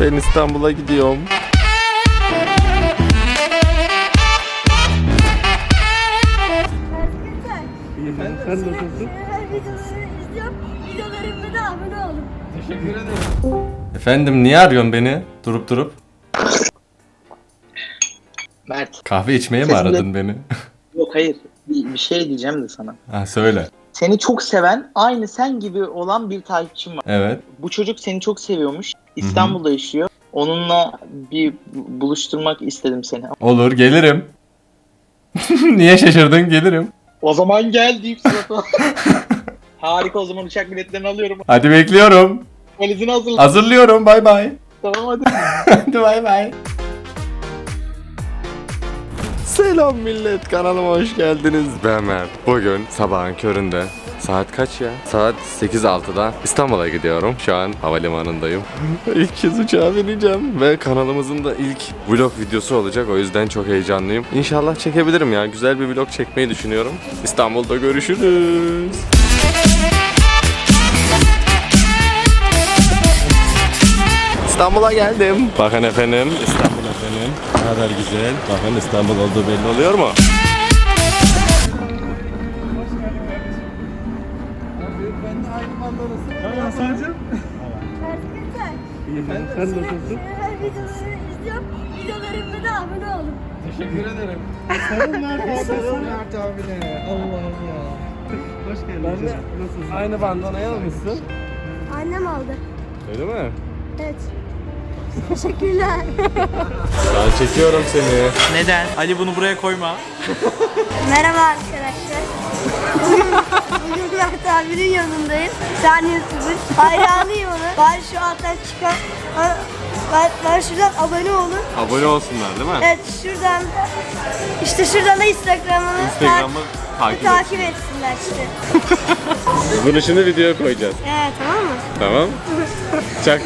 Ben İstanbul'a gidiyorum. Ben Sen nasılsın? videoları izliyorum. Videolarımda da abone olun. Teşekkür ederim. Efendim niye arıyorsun beni durup durup? Mert. Kahve içmeye mi aradın beni? Yok hayır. Bir, bir şey diyeceğim de sana. ha söyle. Seni çok seven, aynı sen gibi olan bir takipçim var. Evet. Bu çocuk seni çok seviyormuş. İstanbul'da yaşıyor. Onunla bir bu- buluşturmak istedim seni. Olur gelirim. niye şaşırdın? Gelirim. O zaman gel deyip. Harika o zaman uçak biletlerini alıyorum. Hadi bekliyorum. Valizini hazırla. Hazırlıyorum. Bay bay. tamam hadi. Hadi bay bay. Selam millet kanalıma hoş geldiniz. Ben Mert. Bugün sabahın köründe Saat kaç ya? Saat 8.06'da İstanbul'a gidiyorum. Şu an havalimanındayım. ilk kez uçağa bineceğim ve kanalımızın da ilk vlog videosu olacak. O yüzden çok heyecanlıyım. İnşallah çekebilirim ya. Güzel bir vlog çekmeyi düşünüyorum. İstanbul'da görüşürüz. İstanbul'a geldim. Bakın efendim İstanbul efendim. Kadar güzel. Bakın İstanbul olduğu belli oluyor mu? Ben de aynı mandalasın. Tamam Hasan'cığım. Ben Sen nasılsın? videoları izliyorum. Videolarımda da abone olun. Teşekkür ederim. Sarıl Mert Mert abine. Allah'ım ya. Hoş geldin. Ben de? Aynı bandanayı almışsın. Annem aldı. Öyle mi? Evet. Teşekkürler. Ben çekiyorum seni. Neden? Ali bunu buraya koyma. Merhaba arkadaşlar. Bugün Mert abinin yanındayım. Saniye sıfır. Hayranıyım ona. Ben şu alttan çıkan... Ben, ben şuradan abone olun. Abone olsunlar değil mi? Evet şuradan işte şuradan da Instagram'ını Instagram'ı takip takip etsinler işte. Bunu şimdi videoya koyacağız. Evet tamam mı? Tamam. Çak.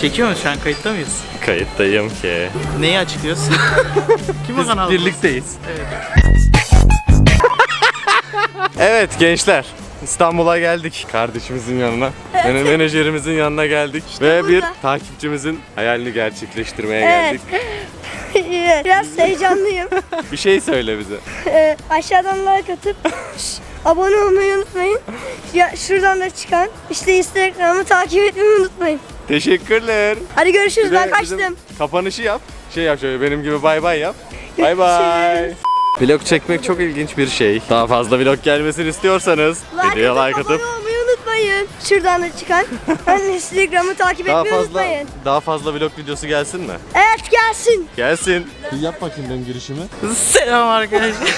Çekiyor musun? Şu an kayıtta mıyız? Kayıttayım ki. Neyi açıklıyorsun? Kim o kanal? birlikteyiz. Evet gençler. İstanbul'a geldik. Kardeşimizin yanına. Benim menajerimizin yanına geldik. Ve bir takipçimizin hayalini gerçekleştirmeye Evet. geldik. evet. Biraz heyecanlıyım. Bir şey söyle bize. Ee, aşağıdan like atıp şş, abone olmayı unutmayın. Ya şuradan da çıkan işte Instagram'ı takip etmeyi unutmayın. Teşekkürler. Hadi görüşürüz ben bizim kaçtım. Kapanışı yap. Şey yap şöyle benim gibi bay bay yap. Bay bay. Vlog çekmek çok ilginç bir şey. Daha fazla vlog gelmesini istiyorsanız videoya like atıp abone olmayı unutmayın. Şuradan da çıkan ben Instagram'ı takip daha etmeyi fazla unutmayın. daha fazla vlog videosu gelsin mi? Evet gelsin. Gelsin. Yap bakayım benim girişimi. Selam arkadaşlar.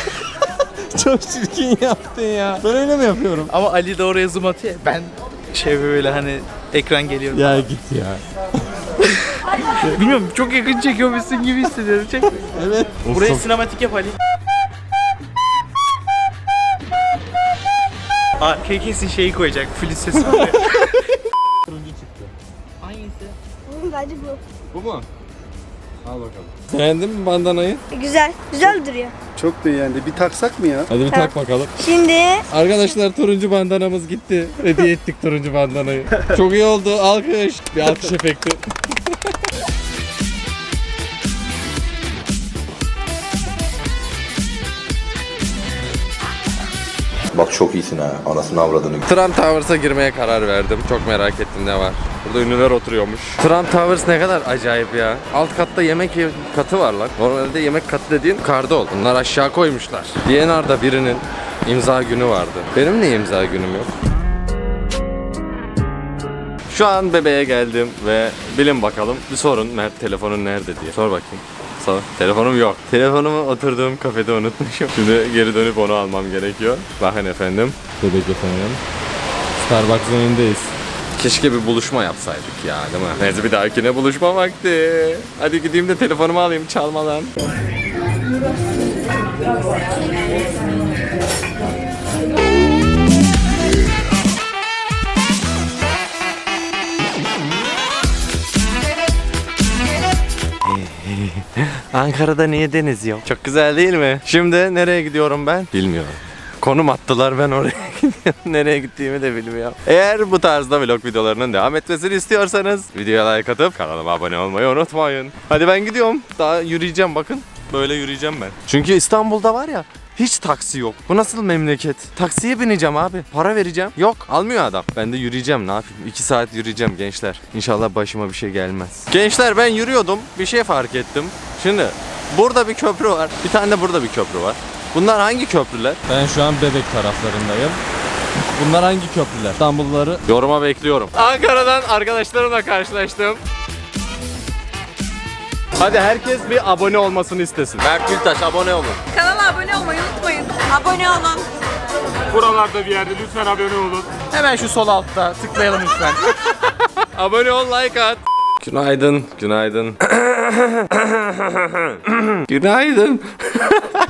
Çok çirkin yaptın ya. Ben öyle mi yapıyorum? Ama Ali de oraya zoom atıyor. Ben şey böyle hani ekran geliyor. Ya git ya. Bilmiyorum çok yakın çekiyormuşsun gibi hissediyorum. Çek. Evet. Buraya sinematik yap Ali. Arkaya kesin şeyi koyacak. Flüt sesi var ya. Oğlum, Bence bu. Bu mu? Al bakalım. Beğendin mi bandanayı? Güzel. Güzel duruyor. Çok yani. Bir taksak mı ya? Hadi bir tak bakalım. Şimdi Arkadaşlar turuncu bandanamız gitti. Hediye ettik turuncu bandanayı. Çok iyi oldu. Alkış. Bir alkış efekti. Bak çok iyisin ha. Anasını avradını. Trump Towers'a girmeye karar verdim. Çok merak ettim ne var. Burada ünlüler oturuyormuş. Trump Towers ne kadar acayip ya. Alt katta yemek ye- katı var lan. Normalde yemek katı dediğin karda ol. Bunlar aşağı koymuşlar. DNR'da birinin imza günü vardı. Benim niye imza günüm yok? Şu an bebeğe geldim ve bilin bakalım bir sorun Mert telefonun nerede diye. Sor bakayım. Sor. Telefonum yok. Telefonumu oturduğum kafede unutmuşum. Şimdi geri dönüp onu almam gerekiyor. Bakın efendim. Bebek efendim. Starbucks'ın önündeyiz. Keşke bir buluşma yapsaydık ya değil mi? Neyse bir dahakine buluşma vakti. Hadi gideyim de telefonumu alayım çalmadan. Ankara'da niye deniz yok? Çok güzel değil mi? Şimdi nereye gidiyorum ben? Bilmiyorum. Konum attılar ben oraya. Nereye gittiğimi de bilmiyorum. Eğer bu tarzda vlog videolarının devam etmesini istiyorsanız videoya like atıp kanalıma abone olmayı unutmayın. Hadi ben gidiyorum. Daha yürüyeceğim bakın. Böyle yürüyeceğim ben. Çünkü İstanbul'da var ya hiç taksi yok. Bu nasıl memleket? Taksiye bineceğim abi. Para vereceğim. Yok. Almıyor adam. Ben de yürüyeceğim. Ne yapayım? 2 saat yürüyeceğim gençler. İnşallah başıma bir şey gelmez. Gençler ben yürüyordum. Bir şey fark ettim. Şimdi burada bir köprü var. Bir tane de burada bir köprü var. Bunlar hangi köprüler? Ben şu an Bebek taraflarındayım. Bunlar hangi köprüler? İstanbulluları Yoruma bekliyorum. Ankara'dan arkadaşlarımla karşılaştım. Hadi herkes bir abone olmasını istesin. Mert Gültaş abone olun. Kanala abone olmayı unutmayın. Abone olun. Buralarda bir yerde lütfen abone olun. Hemen şu sol altta tıklayalım lütfen. Abone ol, like at. Günaydın, günaydın. günaydın.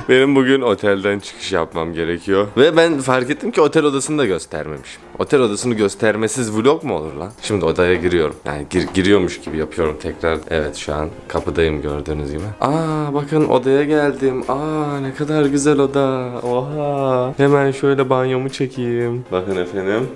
Benim bugün otelden çıkış yapmam gerekiyor. Ve ben fark ettim ki otel odasını da göstermemişim. Otel odasını göstermesiz vlog mu olur lan? Şimdi odaya giriyorum. Yani gir- giriyormuş gibi yapıyorum tekrar. Evet şu an kapıdayım gördüğünüz gibi. Aa bakın odaya geldim. Aa ne kadar güzel oda. Oha. Hemen şöyle banyomu çekeyim. Bakın efendim.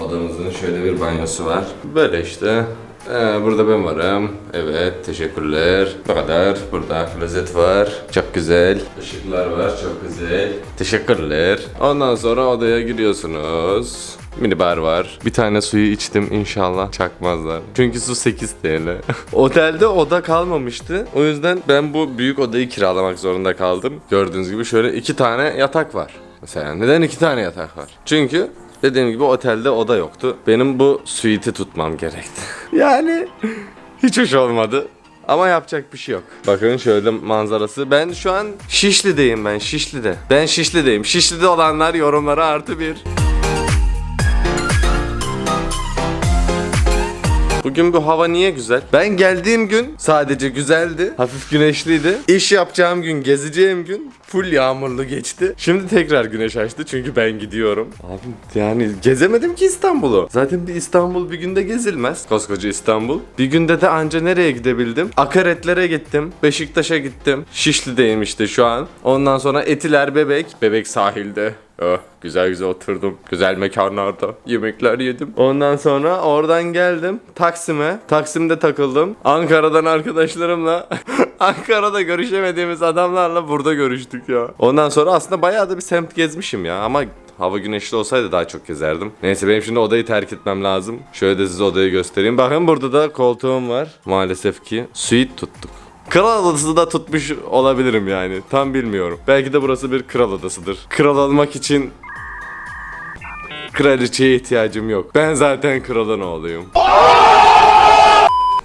Odamızın şöyle bir banyosu var. Böyle işte. Ee, burada ben varım. Evet, teşekkürler. Bu kadar. Burada klozet var. Çok güzel. Işıklar var. Çok güzel. Teşekkürler. Ondan sonra odaya giriyorsunuz. Minibar var. Bir tane suyu içtim inşallah çakmazlar. Çünkü su 8 TL. Otelde oda kalmamıştı. O yüzden ben bu büyük odayı kiralamak zorunda kaldım. Gördüğünüz gibi şöyle iki tane yatak var. Mesela neden iki tane yatak var? Çünkü Dediğim gibi otelde oda yoktu. Benim bu suite'i tutmam gerekti. yani hiç hoş olmadı. Ama yapacak bir şey yok. Bakın şöyle manzarası. Ben şu an Şişli'deyim ben Şişli'de. Ben Şişli'deyim. Şişli'de olanlar yorumlara artı bir. Bugün bu hava niye güzel? Ben geldiğim gün sadece güzeldi. Hafif güneşliydi. İş yapacağım gün, gezeceğim gün full yağmurlu geçti. Şimdi tekrar güneş açtı çünkü ben gidiyorum. Abi yani gezemedim ki İstanbul'u. Zaten bir İstanbul bir günde gezilmez. Koskoca İstanbul. Bir günde de anca nereye gidebildim? Akaretlere gittim. Beşiktaş'a gittim. Şişli'deyim işte şu an. Ondan sonra Etiler Bebek. Bebek sahilde. Oh, güzel güzel oturdum. Güzel mekanlarda yemekler yedim. Ondan sonra oradan geldim Taksim'e. Taksim'de takıldım. Ankara'dan arkadaşlarımla Ankara'da görüşemediğimiz adamlarla burada görüştük ya. Ondan sonra aslında bayağı da bir semt gezmişim ya ama Hava güneşli olsaydı daha çok gezerdim. Neyse benim şimdi odayı terk etmem lazım. Şöyle de size odayı göstereyim. Bakın burada da koltuğum var. Maalesef ki suite tuttuk. Kral odası da tutmuş olabilirim yani. Tam bilmiyorum. Belki de burası bir kral odasıdır. Kral olmak için kraliçeye ihtiyacım yok. Ben zaten kralın oğluyum.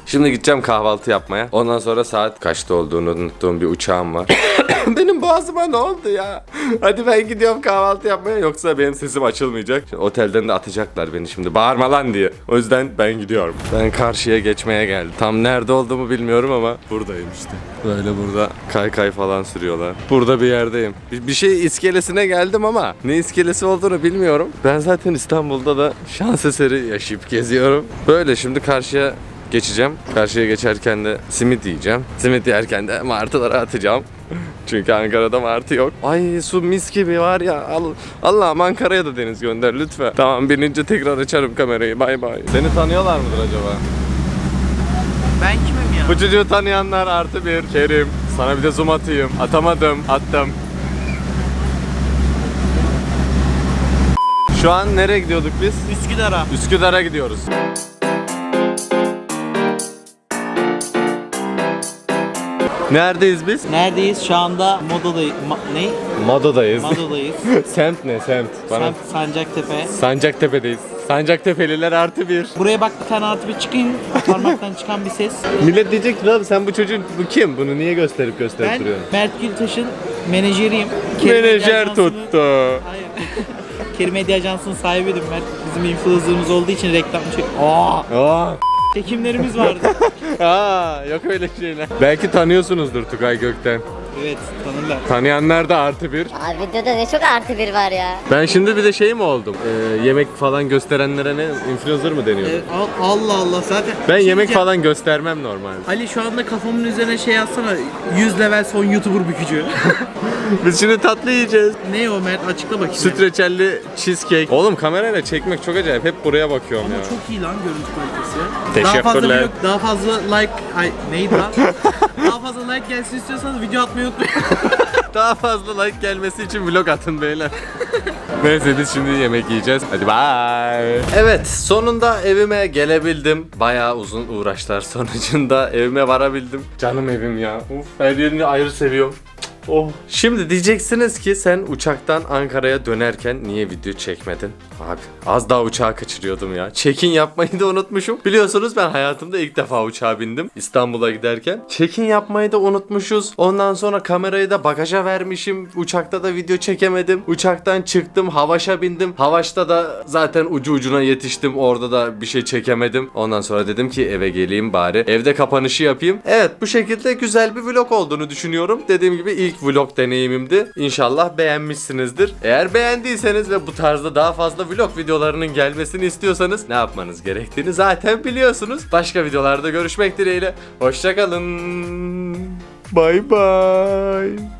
Şimdi gideceğim kahvaltı yapmaya. Ondan sonra saat kaçta olduğunu unuttuğum bir uçağım var. benim boğazıma ne oldu ya? Hadi ben gidiyorum kahvaltı yapmaya yoksa benim sesim açılmayacak. Şimdi otelden de atacaklar beni şimdi bağırma lan diye. O yüzden ben gidiyorum. Ben karşıya geçmeye geldim. Tam nerede olduğumu bilmiyorum ama buradayım işte. Böyle burada kay kay falan sürüyorlar. Burada bir yerdeyim. Bir, bir şey iskelesine geldim ama ne iskelesi olduğunu bilmiyorum. Ben zaten İstanbul'da da şans eseri yaşayıp geziyorum. Böyle şimdi karşıya geçeceğim. Karşıya geçerken de simit yiyeceğim. Simit yerken de martılara atacağım. Çünkü Ankara'da martı yok. Ay su mis gibi var ya. Al, Allah'ım Ankara'ya da deniz gönder lütfen. Tamam binince tekrar açarım kamerayı. Bay bay. Seni tanıyorlar mıdır acaba? Ben kimim ya? Bu çocuğu tanıyanlar artı bir. Kerim. Sana bir de zoom atayım. Atamadım. Attım. Şu an nereye gidiyorduk biz? Üsküdar'a. Üsküdar'a gidiyoruz. Neredeyiz biz? Neredeyiz? Şu anda Moda'dayız. Ma- ne? Moda'dayız. Moda'dayız. semt ne semt? Bana Sen Sancaktepe. Sancaktepe'deyiz. Sancaktepe'liler artı bir. Buraya bak bir tane artı bir çıkayım. Parmaktan çıkan bir ses. Millet diyecek ki abi sen bu çocuğun bu kim? Bunu niye gösterip gösterip Ben duruyorsun? Mert Gültaş'ın menajeriyim. Kerim Medya Menajer Ajansı'nın- tuttu. Hayır. Kerim Medya Ajansı'nın sahibiydim Mert. Bizim influencer'ımız olduğu için reklam çek. Aa! Aa, Çekimlerimiz vardı. aa, yok öyle şeyler. Belki tanıyorsunuzdur Tugay Gökten. Evet tanırlar. Tanıyanlar da artı bir. Abi videoda ne çok artı bir var ya. Ben şimdi bir de şey mi oldum? Ee, yemek falan gösterenlere ne? Influencer mı deniyor? Evet, al- Allah Allah zaten. Ben Şey yemek diyeceğim. falan göstermem normalde. Ali şu anda kafamın üzerine şey yazsana 100 level son YouTuber bükücü. Biz şimdi tatlı yiyeceğiz. Ne o Mert açıkla bakayım. Sütreçelli cheesecake. Oğlum kamerayla çekmek çok acayip. Hep buraya bakıyorum Ama ya. çok iyi lan görüntü kalitesi. Teşekkürler. Daha fazla, vlog- daha fazla like... Ay neydi lan? daha fazla like gelsin istiyorsanız video atmayı unutmayın. Daha fazla like gelmesi için vlog atın beyler. Neyse biz şimdi yemek yiyeceğiz. Hadi bye. Evet sonunda evime gelebildim. Bayağı uzun uğraşlar sonucunda evime varabildim. Canım evim ya. Uf, her yerini ayrı seviyorum. Oh. Şimdi diyeceksiniz ki sen uçaktan Ankara'ya dönerken niye video çekmedin? Abi az daha uçağı kaçırıyordum ya. Check-in yapmayı da unutmuşum. Biliyorsunuz ben hayatımda ilk defa uçağa bindim İstanbul'a giderken. Check-in yapmayı da unutmuşuz. Ondan sonra kamerayı da bagaja vermişim. Uçakta da video çekemedim. Uçaktan çıktım, Havaş'a bindim. Havaş'ta da zaten ucu ucuna yetiştim. Orada da bir şey çekemedim. Ondan sonra dedim ki eve geleyim bari. Evde kapanışı yapayım. Evet bu şekilde güzel bir vlog olduğunu düşünüyorum. Dediğim gibi ilk vlog deneyimimdi. İnşallah beğenmişsinizdir. Eğer beğendiyseniz ve bu tarzda daha fazla vlog videolarının gelmesini istiyorsanız ne yapmanız gerektiğini zaten biliyorsunuz. Başka videolarda görüşmek dileğiyle. Hoşçakalın. Bye bye.